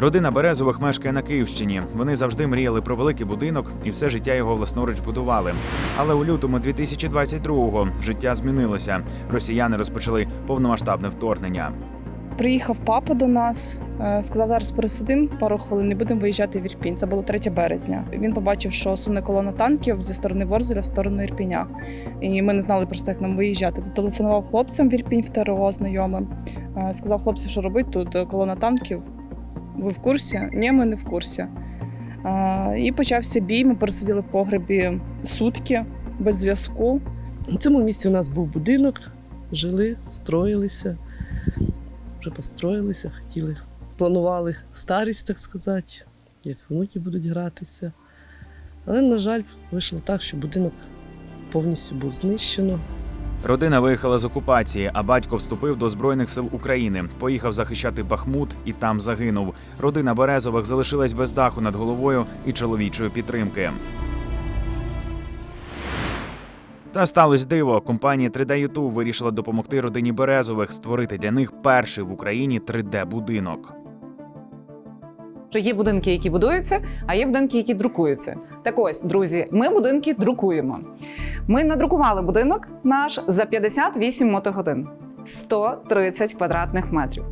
Родина Березових мешкає на Київщині. Вони завжди мріяли про великий будинок і все життя його власноруч будували. Але у лютому 2022-го життя змінилося. Росіяни розпочали повномасштабне вторгнення. Приїхав папа до нас, е, сказав, зараз пересидимо пару хвилин і будемо виїжджати в Ірпінь. Це було 3 березня. Він побачив, що суне колона танків зі сторони Ворзеля в сторону Ірпіня. І ми не знали просто, як нам виїжджати. Зателефонував хлопцям в Ірпінь в ТРО знайомим. Е, Сказав хлопці, що робити тут колона танків. Ви в курсі? Ні, ми не в курсі. Е, І почався бій. Ми пересиділи в погребі сутки без зв'язку. У цьому місці у нас був будинок, жили, строїлися, вже построїлися, хотіли, планували старість, так сказати, як внуки будуть гратися. Але, на жаль, вийшло так, що будинок повністю був знищено. Родина виїхала з окупації, а батько вступив до збройних сил України. Поїхав захищати Бахмут і там загинув. Родина Березових залишилась без даху над головою і чоловічої підтримки. Та сталося диво. Компанія 3D YouTube вирішила допомогти родині Березових створити для них перший в Україні 3D-будинок. Що є будинки, які будуються, а є будинки, які друкуються. Так ось, друзі, ми будинки друкуємо. Ми надрукували будинок наш за 58 мотогодин, 130 квадратних метрів.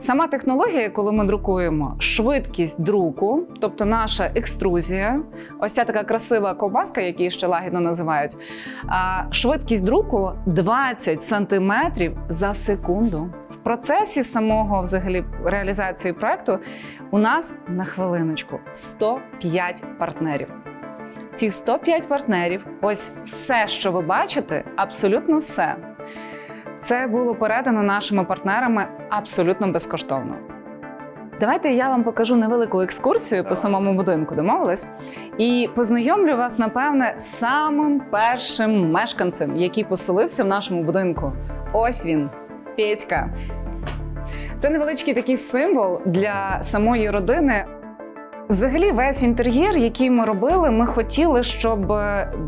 Сама технологія, коли ми друкуємо, швидкість друку, тобто наша екструзія, ось ця така красива ковбаска, яку ще лагідно називають. Швидкість друку 20 сантиметрів за секунду. В процесі самого взагалі реалізації проекту у нас на хвилиночку 105 партнерів. Ці 105 партнерів, ось все, що ви бачите, абсолютно все. Це було передано нашими партнерами абсолютно безкоштовно. Давайте я вам покажу невелику екскурсію по самому будинку, домовились? І познайомлю вас, напевне, з самим першим мешканцем, який поселився в нашому будинку. Ось він, Петька. Це невеличкий такий символ для самої родини. Взагалі, весь інтер'єр, який ми робили, ми хотіли, щоб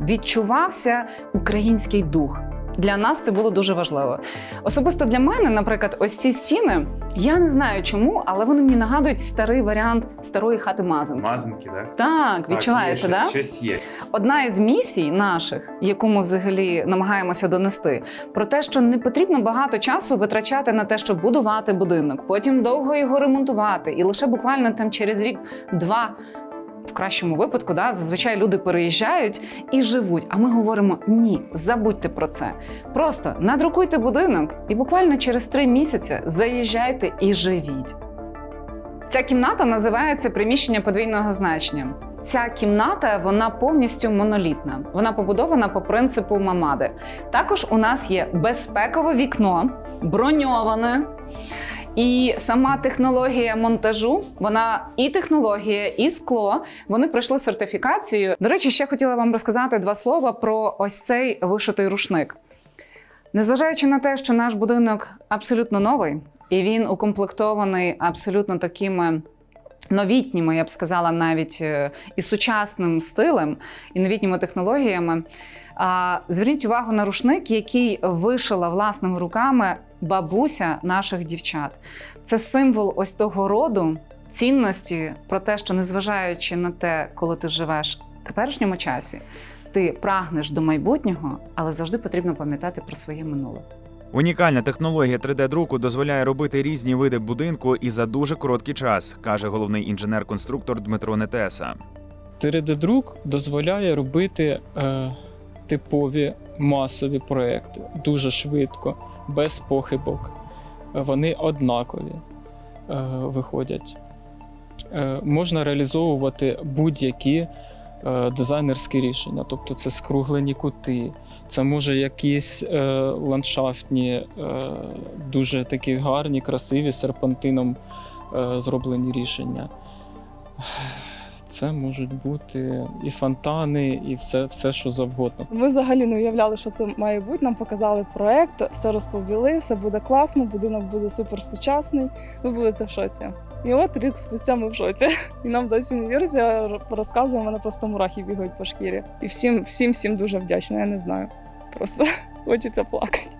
відчувався український дух. Для нас це було дуже важливо. Особисто для мене, наприклад, ось ці стіни, я не знаю чому, але вони мені нагадують старий варіант старої хати Мазанки. Мазанки, так? Так, відчуваєте, так? Є, Щось є. Одна із місій наших, яку ми взагалі намагаємося донести, про те, що не потрібно багато часу витрачати на те, щоб будувати будинок, потім довго його ремонтувати, і лише буквально там через рік-два. В кращому випадку, да, зазвичай люди переїжджають і живуть. А ми говоримо: ні, забудьте про це. Просто надрукуйте будинок і буквально через три місяці заїжджайте і живіть. Ця кімната називається приміщення подвійного значення. Ця кімната вона повністю монолітна. Вона побудована по принципу мамади. Також у нас є безпекове вікно, броньоване. І сама технологія монтажу, вона і технологія, і скло. Вони пройшли сертифікацію. До речі, ще хотіла вам розказати два слова про ось цей вишитий рушник. Незважаючи на те, що наш будинок абсолютно новий, і він укомплектований абсолютно такими новітніми, я б сказала, навіть е, і сучасним стилем, і новітніми технологіями. Зверніть увагу на рушник, який вишила власними руками бабуся наших дівчат. Це символ ось того роду цінності про те, що незважаючи на те, коли ти живеш в теперішньому часі, ти прагнеш до майбутнього, але завжди потрібно пам'ятати про своє минуле. Унікальна технологія 3D-друку дозволяє робити різні види будинку і за дуже короткий час, каже головний інженер-конструктор Дмитро Нетеса. 3D-друк дозволяє робити е, типові масові проекти дуже швидко, без похибок. Вони однакові е, виходять. Е, можна реалізовувати будь-які е, дизайнерські рішення, тобто це скруглені кути, це може якісь е, ландшафтні, е, дуже такі гарні, красиві серпантином е, зроблені рішення. Це можуть бути і фонтани, і все, все що завгодно. Ми взагалі не уявляли, що це має бути. Нам показали проект, все розповіли, все буде класно, будинок буде супер сучасний. Ви будете в шоці. І от рік спустя ми в шоці. І нам досі не віриться, розказуємо, мене просто мурахи бігають по шкірі. І всім, всім, всім дуже вдячна. Я не знаю. Просто хочеться плакати.